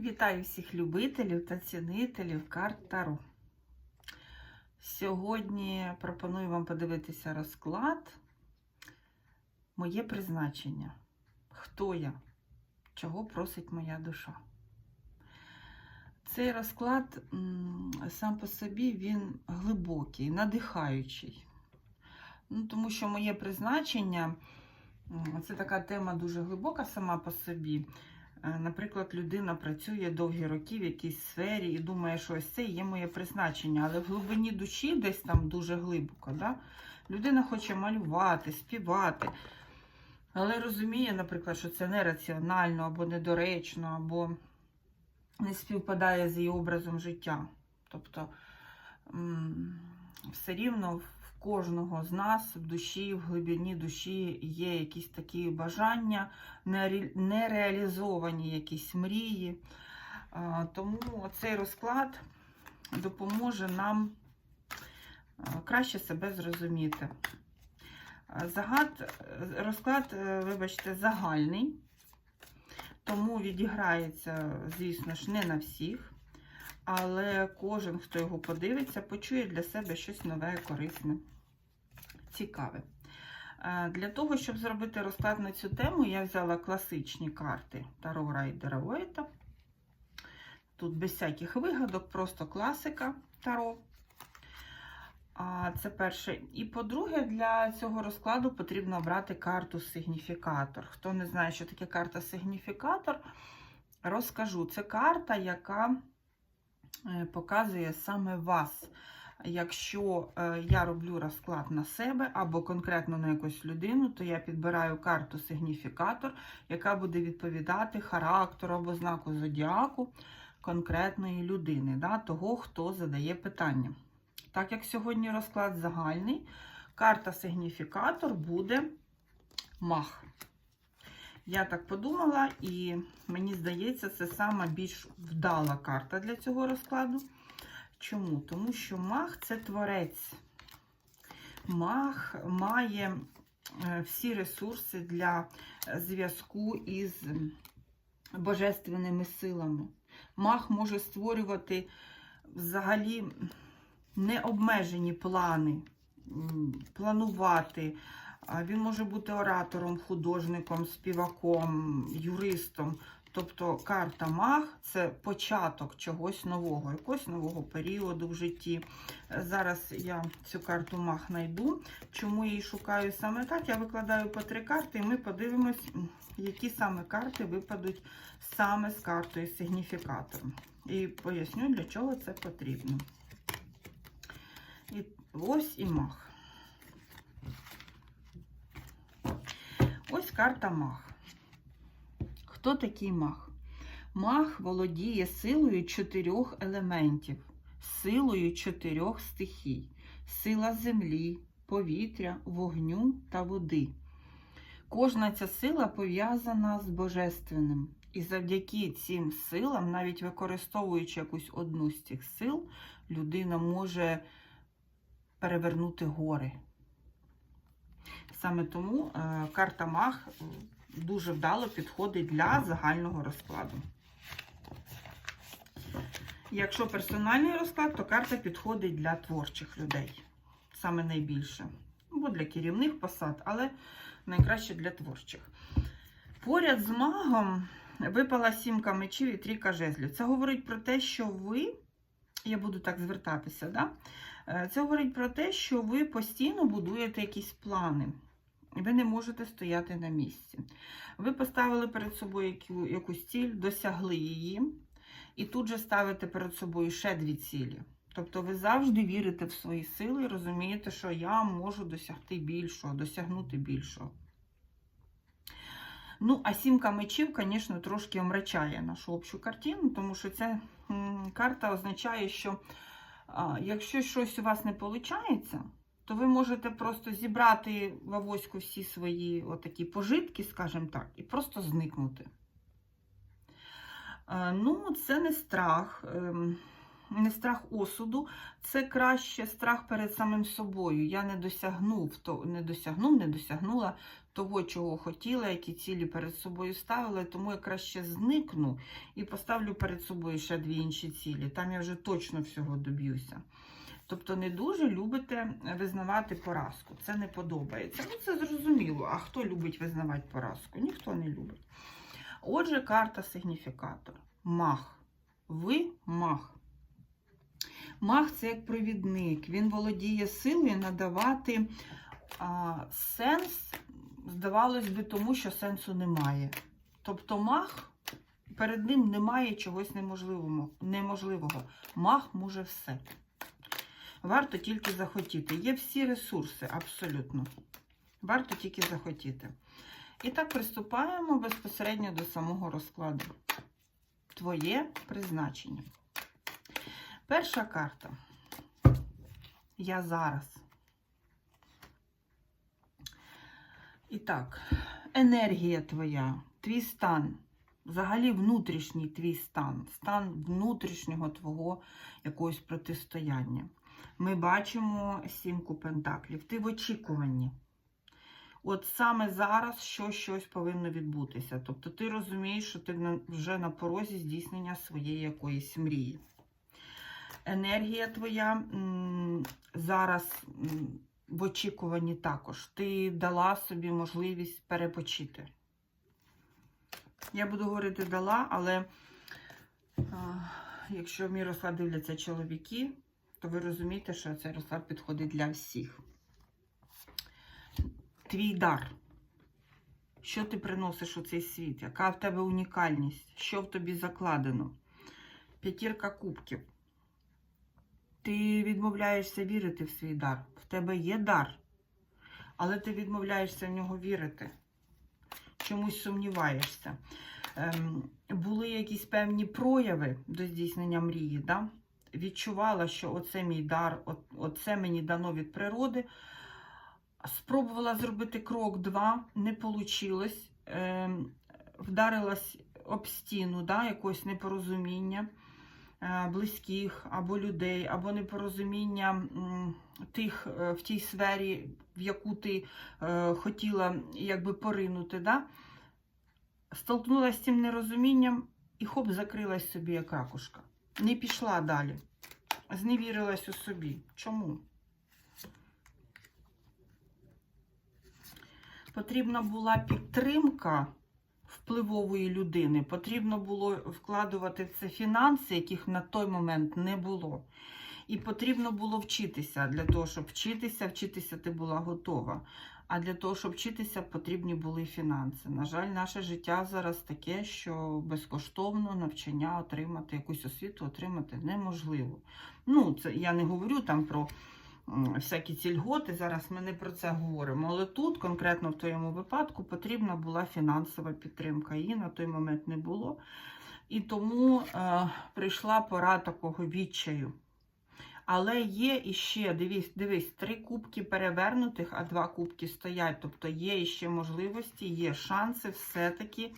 Вітаю всіх любителів та цінителів карт Таро. Сьогодні пропоную вам подивитися розклад. Моє призначення. Хто я? Чого просить моя душа? Цей розклад сам по собі він глибокий, надихаючий. Ну, тому що моє призначення це така тема дуже глибока сама по собі. Е, Наприклад, людина працює довгі роки в якійсь сфері і думає, що ось це є моє призначення, але в глибині душі, десь там дуже глибоко, да? людина хоче малювати, співати, але розуміє, наприклад, що це нераціонально або недоречно, або не співпадає з її образом життя. Тобто все рівно кожного з нас в душі, в глибині душі є якісь такі бажання, нереалізовані якісь мрії. Тому цей розклад допоможе нам краще себе зрозуміти. Загад, розклад, е, вибачте, загальний, тому відіграється, звісно ж, не на всіх. Але кожен, хто його подивиться, почує для себе щось нове, корисне, цікаве. Е, Для того, щоб зробити розклад на цю тему, я взяла класичні карти Таро Райдера Уейта. Тут без всяких вигадок, просто класика Таро. Це перше. І по-друге, для цього розкладу потрібно обрати карту сигніфікатор. Хто не знає, що таке карта сигніфікатор, розкажу. Це карта, яка показує саме вас. Якщо е, я роблю розклад на себе або конкретно на якусь людину, то я підбираю карту сигніфікатор, яка буде відповідати характеру або знаку зодіаку конкретної людини, да, того, хто задає питання. Так як сьогодні розклад загальний, карта сигніфікатор буде мах. Я так подумала, і мені здається, це сама більш вдала карта для цього розкладу. Чому? Тому що мах це творець. Мах має е, всі ресурси для зв'язку із божественними силами. Мах може створювати взагалі необмежені плани, планувати. Він може бути оратором, художником, співаком, юристом. Тобто карта Мах це початок чогось нового, якогось нового періоду в житті. Зараз я цю карту Мах знайду. Чому її шукаю саме так? Я викладаю по три карти, і ми подивимось, які саме карти випадуть саме з картою сигніфікатором. І поясню, для чого це потрібно. І ось і мах. Ось карта мах. Хто такий мах? Мах володіє силою чотирьох елементів, силою чотирьох стихій: сила землі, повітря, вогню та води. Кожна ця сила пов'язана з божественним. І завдяки цим силам, навіть використовуючи якусь одну з цих сил, людина може перевернути гори. Саме тому е, карта Мах е, дуже вдало підходить для загального розкладу. Якщо персональний розклад, то карта підходить для творчих людей. Саме найбільше. Або для керівних посад, але найкраще для творчих. Поряд з магом випала сімка мечів і трійка жезлів. Це говорить про те, що ви, я буду так звертатися, да? Е, це говорить про те, що ви постійно будуєте якісь плани. Ви не можете стояти на місці. Ви поставили перед собою якусь ціль, досягли її, і тут же ставите перед собою ще дві цілі. Тобто ви завжди вірите в свої сили і розумієте, що я можу досягти більшого, досягнути більшого. Ну, а сімка мечів, звісно, трошки омрачає нашу общу картину, тому що ця карта означає, що якщо щось у вас не виходить, то ви можете просто зібрати в авоську всі свої отакі пожитки, скажімо так, і просто зникнути. Е, Ну, це не страх. ем, не страх осуду, це краще страх перед самим собою. Я не досягнув, то не досягнув, не досягнула того, чого хотіла, які цілі перед собою ставила, тому я краще зникну і поставлю перед собою ще дві інші цілі. Там я вже точно всього доб'юся. Тобто не дуже любите визнавати поразку. Це не подобається. Ну, це зрозуміло. А хто любить визнавати поразку? Ніхто не любить. Отже, карта сигніфікатор. Мах. Ви мах. Мах це як провідник. Він володіє силою надавати а, сенс, здавалось би, тому що сенсу немає. Тобто мах, перед ним немає чогось неможливого. неможливого. Мах може все. Варто тільки захотіти. Є всі ресурси, абсолютно. Варто тільки захотіти. І так приступаємо безпосередньо до самого розкладу. Твоє призначення. Перша карта. Я зараз. І так, енергія твоя, твій стан, взагалі внутрішній твій стан, стан внутрішнього твого якогось протистояння. Ми бачимо сімку пентаклів. Ти в очікуванні. От саме зараз що щось повинно відбутися. Тобто ти розумієш, що ти вже на порозі здійснення своєї якоїсь мрії. Енергія твоя зараз в очікуванні також. Ти дала собі можливість перепочити. Я буду говорити дала, але якщо мій розклад дивляться чоловіки, то ви розумієте, що цей розклад підходить для всіх. Твій дар. Що ти приносиш у цей світ? Яка в тебе унікальність? Що в тобі закладено? П'ятірка кубків. Ти відмовляєшся вірити в свій дар. В тебе є дар, але ти відмовляєшся в нього вірити. Чомусь сумніваєшся. Ем, були якісь певні прояви до здійснення мрії, да? Відчувала, що оце мій дар, оце мені дано від природи. Спробувала зробити крок два, не вийшло. Ем, вдарилась об стіну, да, якогось непорозуміння е, близьких або людей, або непорозуміння тих е, в тій сфері, в яку ти е, хотіла якби поринути. Да? Столкнулася з цим нерозумінням і хоп, закрилась собі як ракушка. Не пішла далі. Зневірилась у собі. Чому? Потрібна була підтримка впливової людини. Потрібно було вкладувати в це фінанси, яких на той момент не було. І потрібно було вчитися. Для того, щоб вчитися, вчитися ти була готова. А для того, щоб вчитися, потрібні були фінанси. На жаль, наше життя зараз таке, що безкоштовно навчання отримати, якусь освіту отримати неможливо. Ну, це я не говорю там про всякі ці льготи, зараз ми не про це говоримо. Але тут, конкретно в твоєму випадку, потрібна була фінансова підтримка. Її на той момент не було. І тому е, прийшла пора такого відчаю. Але є іще, дивись, дивись, три кубки перевернутих, а два кубки стоять. Тобто є іще можливості, є шанси все-таки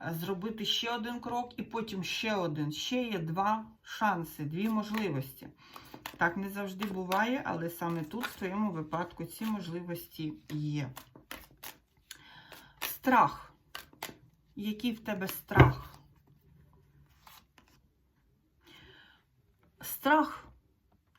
е, зробити ще один крок і потім ще один. Ще є два шанси, дві можливості. Так не завжди буває, але саме тут, в твоєму випадку, ці можливості є. Страх. Який в тебе страх? Страх.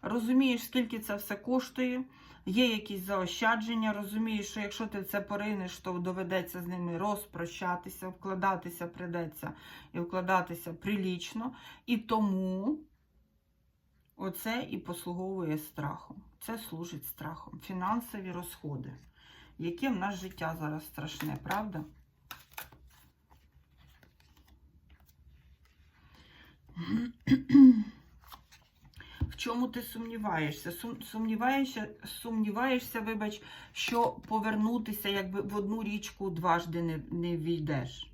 Розумієш, скільки це все коштує, є якісь заощадження, розумієш, що якщо ти в це поринеш, то доведеться з ними розпрощатися, вкладатися придеться і вкладатися прилічно. І тому оце і послуговує страхом. Це служить страхом. Фінансові розходи. Яке в нас життя зараз страшне, правда? Чому ти сумніваєшся? Сум, сумніваєшся, сумніваєшся, вибач, що повернутися якби в одну річку дважди не, не війдеш.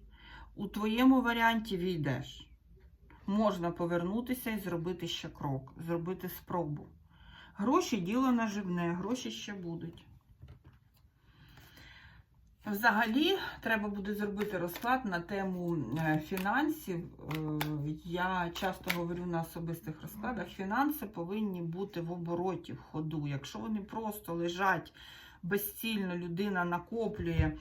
У твоєму варіанті війдеш. Можна повернутися і зробити ще крок, зробити спробу. Гроші діло наживне, гроші ще будуть. Взагалі, треба буде зробити розклад на тему е, фінансів. Е, Я часто говорю на особистих розкладах, фінанси повинні бути в обороті, в ходу. Якщо вони просто лежать безцільно, людина накоплює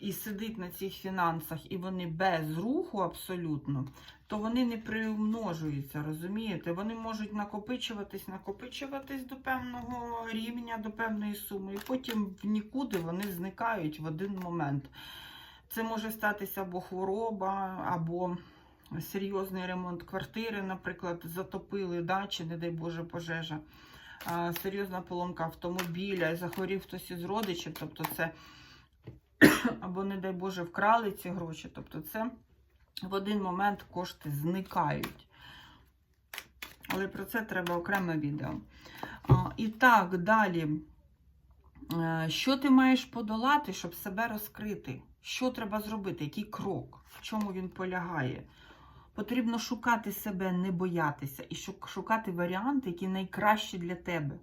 і сидить на цих фінансах, і вони без руху абсолютно, то вони не приумножуються, розумієте? Вони можуть накопичуватись, накопичуватись до певного рівня, до певної суми, і потім в нікуди вони зникають в один момент. Це може статися або хвороба, або серйозний ремонт квартири, наприклад, затопили, да, чи, не дай Боже, пожежа. Серйозна поломка автомобіля, захворів хтось із родичів, тобто це або, не дай Боже, вкрали ці гроші. Тобто це в один момент кошти зникають. Але про це треба окреме відео. А, І так, далі. Е, Що ти маєш подолати, щоб себе розкрити? Що треба зробити? Який крок? В чому він полягає? Потрібно шукати себе, не боятися і шукати варіанти, які найкращі для тебе.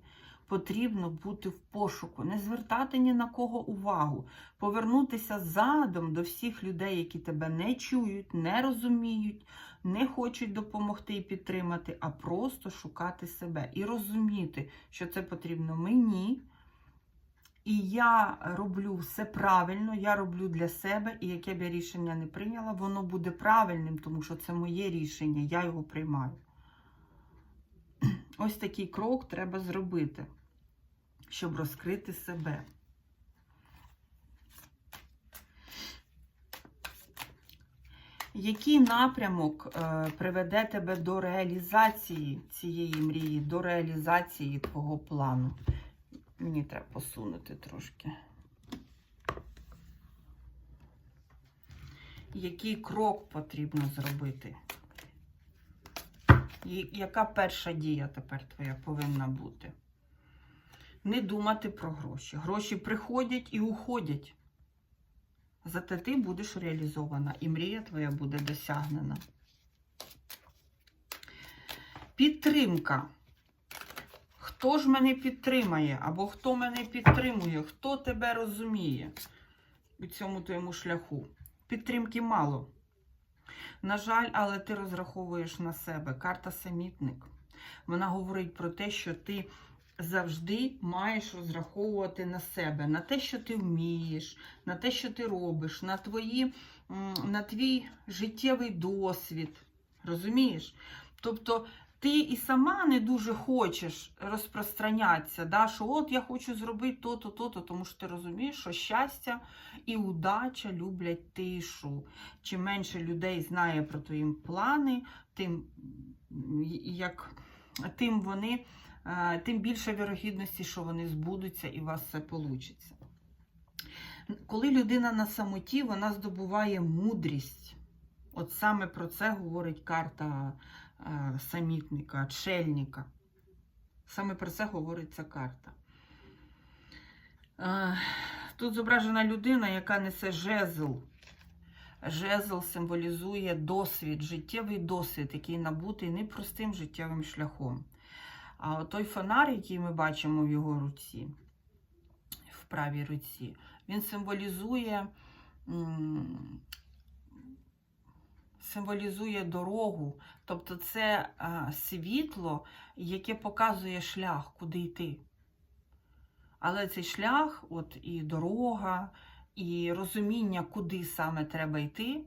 Потрібно бути в пошуку, не звертати ні на кого увагу, повернутися задом до всіх людей, які тебе не чують, не розуміють, не хочуть допомогти і підтримати, а просто шукати себе і розуміти, що це потрібно мені. І я роблю все правильно, я роблю для себе, і яке б я рішення не прийняла, воно буде правильним, тому що це моє рішення, я його приймаю. Ось такий крок треба зробити, щоб розкрити себе. Який напрямок е, приведе тебе до реалізації цієї мрії, до реалізації твого плану? Мені треба посунути трошки. Який крок потрібно зробити? І- Яка перша дія тепер твоя повинна бути? Не думати про гроші. Гроші приходять і уходять. Зате ти будеш реалізована, і мрія твоя буде досягнена. Підтримка. Хто ж мене підтримає? Або хто мене підтримує? Хто тебе розуміє у цьому твоєму шляху? Підтримки мало. На жаль, але ти розраховуєш на себе. Карта самітник. Вона говорить про те, що ти завжди маєш розраховувати на себе, на те, що ти вмієш, на те, що ти робиш, на, твої, на твій життєвий досвід. Розумієш? Тобто ти і сама не дуже хочеш розпространятися, да, що от я хочу зробити то-то, то-то, тому що ти розумієш, що щастя і удача люблять тишу. Чим менше людей знає про твої плани, тим, як, тим вони, тим більше вірогідності, що вони збудуться і у вас все вийде. Коли людина на самоті, вона здобуває мудрість. От саме про це говорить карта самітника, отшельника. Саме про це говорить ця карта. Тут зображена людина, яка несе жезл. Жезл символізує досвід, життєвий досвід, який набутий непростим життєвим шляхом. А той фонар, який ми бачимо в його руці, в правій руці, він символізує, символізує дорогу, тобто це світло, яке показує шлях, куди йти. Але цей шлях, от і дорога, і розуміння, куди саме треба йти,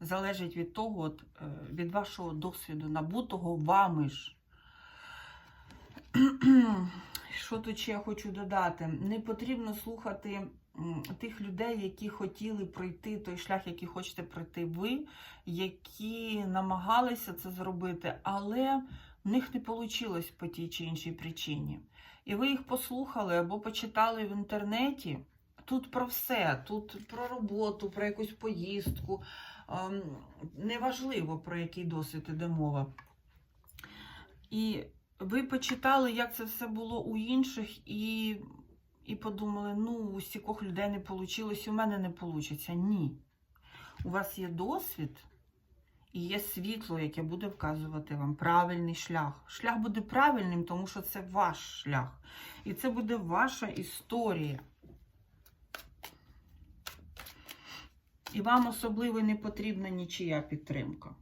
залежить від того, от, е, від вашого досвіду, набутого вами ж. Що тут ще я хочу додати? Не потрібно слухати тих людей, які хотіли пройти той шлях, який хочете пройти ви, які намагалися це зробити, але в них не вийшло по тій чи іншій причині. І ви їх послухали або почитали в інтернеті. Тут про все, тут про роботу, про якусь поїздку. ем, Неважливо, про який досвід іде мова. І ви почитали, як це все було у інших, і, і подумали, ну, у стількох людей не вийшло, у мене не вийде. Ні. У вас є досвід і є світло, яке буде вказувати вам правильний шлях. Шлях буде правильним, тому що це ваш шлях. І це буде ваша історія. І вам особливо не потрібна нічия підтримка.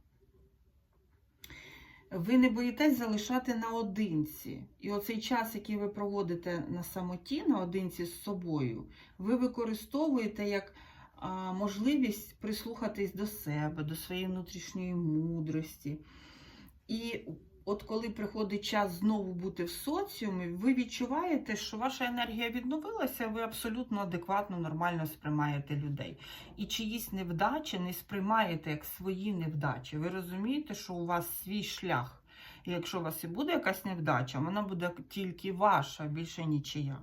Ви не боїтесь залишати наодинці. І оцей час, який ви проводите на самоті, наодинці з собою, ви використовуєте як можливість прислухатись до себе, до своєї внутрішньої мудрості. І от коли приходить час знову бути в соціумі, ви відчуваєте, що ваша енергія відновилася, ви абсолютно адекватно, нормально сприймаєте людей. І чиїсь невдачі не сприймаєте як свої невдачі. Ви розумієте, що у вас свій шлях. І якщо у вас і буде якась невдача, вона буде тільки ваша, більше нічия.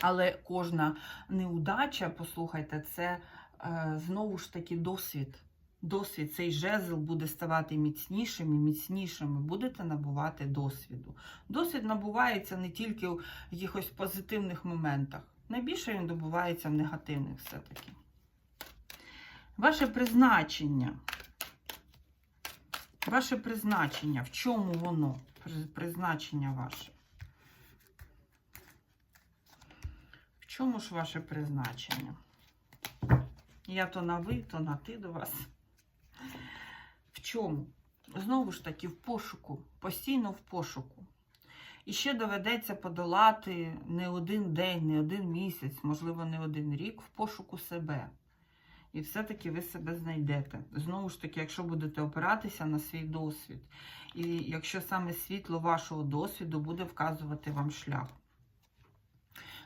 Але кожна неудача, послухайте, це е, знову ж таки досвід. Досвід, цей жезл буде ставати міцнішим і міцнішим, і будете набувати досвіду. Досвід набувається не тільки в якихось позитивних моментах. Найбільше він добувається в негативних все-таки. Ваше призначення. Ваше призначення. В чому воно? Призначення ваше. В чому ж ваше призначення? Я то на ви, то на ти до вас. В чому? Знову ж таки, в пошуку, постійно в пошуку. І ще доведеться подолати не один день, не один місяць, можливо, не один рік в пошуку себе. І все-таки ви себе знайдете. Знову ж таки, якщо будете опиратися на свій досвід. І якщо саме світло вашого досвіду буде вказувати вам шлях.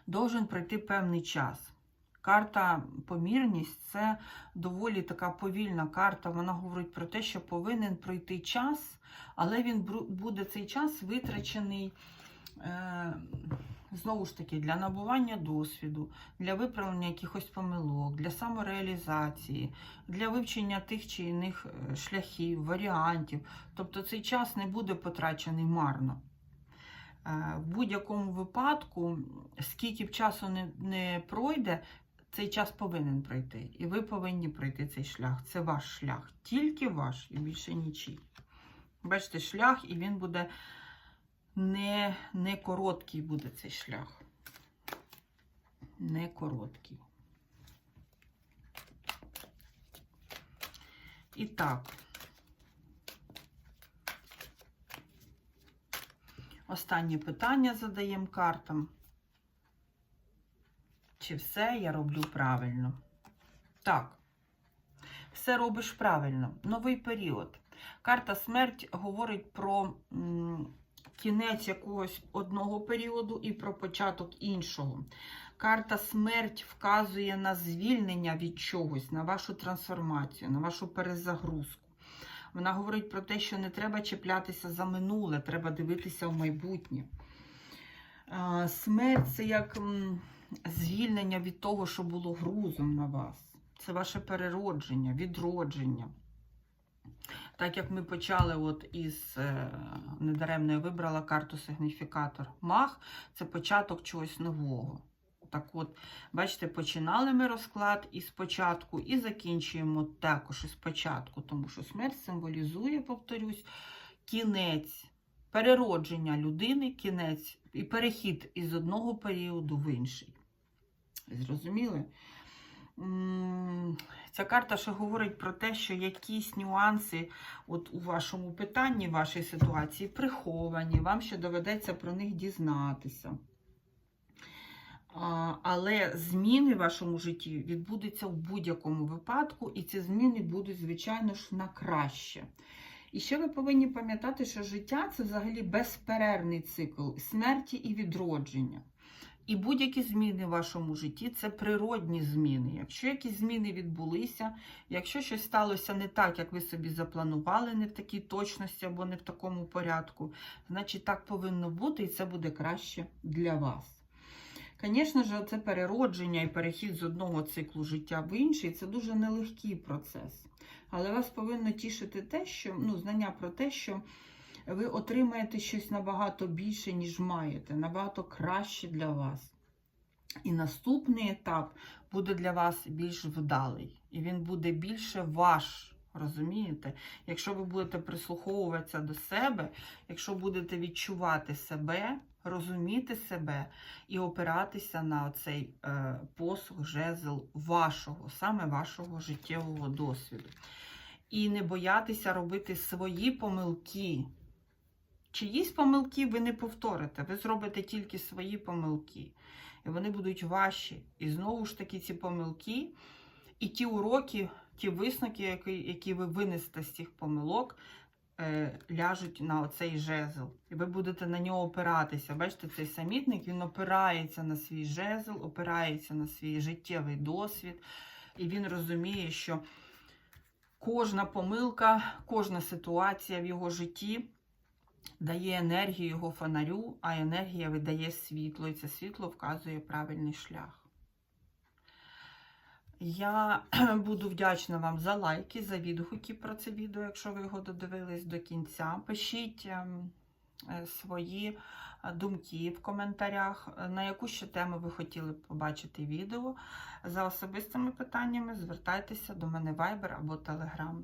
Должен пройти певний час. Карта помірність це доволі така повільна карта. Вона говорить про те, що повинен пройти час, але він буде цей час витрачений е, знову ж таки для набування досвіду, для виправлення якихось помилок, для самореалізації, для вивчення тих чи інших е, шляхів, варіантів. Тобто цей час не буде потрачений марно. Е, В будь-якому випадку, скільки б часу не, не пройде, цей час повинен пройти. І ви повинні пройти цей шлях. Це ваш шлях. Тільки ваш і більше нічий. Бачите, шлях, і він буде не, не короткий буде цей шлях. Не короткий. І так. Останнє питання задаємо картам. Чи все я роблю правильно? Так. Все робиш правильно. Новий період. Карта смерть говорить про м, кінець якогось одного періоду і про початок іншого. Карта смерть вказує на звільнення від чогось, на вашу трансформацію, на вашу перезагрузку. Вона говорить про те, що не треба чіплятися за минуле, треба дивитися в майбутнє. Смерть це як звільнення від того, що було грузом на вас. Це ваше переродження, відродження. Так як ми почали от із е, недаремно я вибрала карту сигніфікатор Мах, це початок чогось нового. Так от, бачите, починали ми розклад із початку і закінчуємо також із початку, тому що смерть символізує, повторюсь, кінець, переродження людини, кінець і перехід із одного періоду в інший. Зрозуміли? Ця карта ще говорить про те, що якісь нюанси от у вашому питанні, вашій ситуації приховані, вам ще доведеться про них дізнатися. Але зміни в вашому житті відбудуться в будь-якому випадку, і ці зміни будуть, звичайно ж, на краще. І ще ви повинні пам'ятати, що життя це взагалі безперервний цикл смерті і відродження. І будь-які зміни в вашому житті це природні зміни. Якщо якісь зміни відбулися, якщо щось сталося не так, як ви собі запланували, не в такій точності або не в такому порядку, значить так повинно бути, і це буде краще для вас. Звісно ж, це переродження і перехід з одного циклу життя в інший це дуже нелегкий процес. Але вас повинно тішити те, що ну, знання про те, що ви отримаєте щось набагато більше, ніж маєте, набагато краще для вас. І наступний етап буде для вас більш вдалий. І він буде більше ваш. Розумієте? Якщо ви будете прислуховуватися до себе, якщо будете відчувати себе, розуміти себе і опиратися на цей е, посух, жезл вашого, саме вашого життєвого досвіду. І не боятися робити свої помилки. Чиїсь помилки ви не повторите, ви зробите тільки свої помилки. І вони будуть ваші. І знову ж таки, ці помилки, і ті уроки, ті висновки, які, ви винесете з цих помилок, ляжуть на оцей жезл. І ви будете на нього опиратися. Бачите, цей самітник він опирається на свій жезл, опирається на свій життєвий досвід, і він розуміє, що кожна помилка, кожна ситуація в його житті дає енергію його фонарю, а енергія видає світло, і це світло вказує правильний шлях. Я буду вдячна вам за лайки, за відгуки про це відео, якщо ви його додивились до кінця. Пишіть ем, е, свої е, думки в коментарях, е, на яку ще тему ви хотіли б побачити відео. За особистими питаннями звертайтеся до мене Viber або Telegram.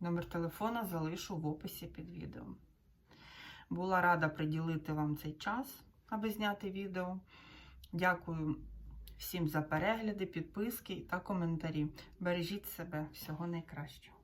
Номер телефона залишу в описі під відео. Була рада приділити вам цей час, аби зняти відео. Дякую всім за перегляди, підписки та коментарі. Бережіть себе всього найкращого.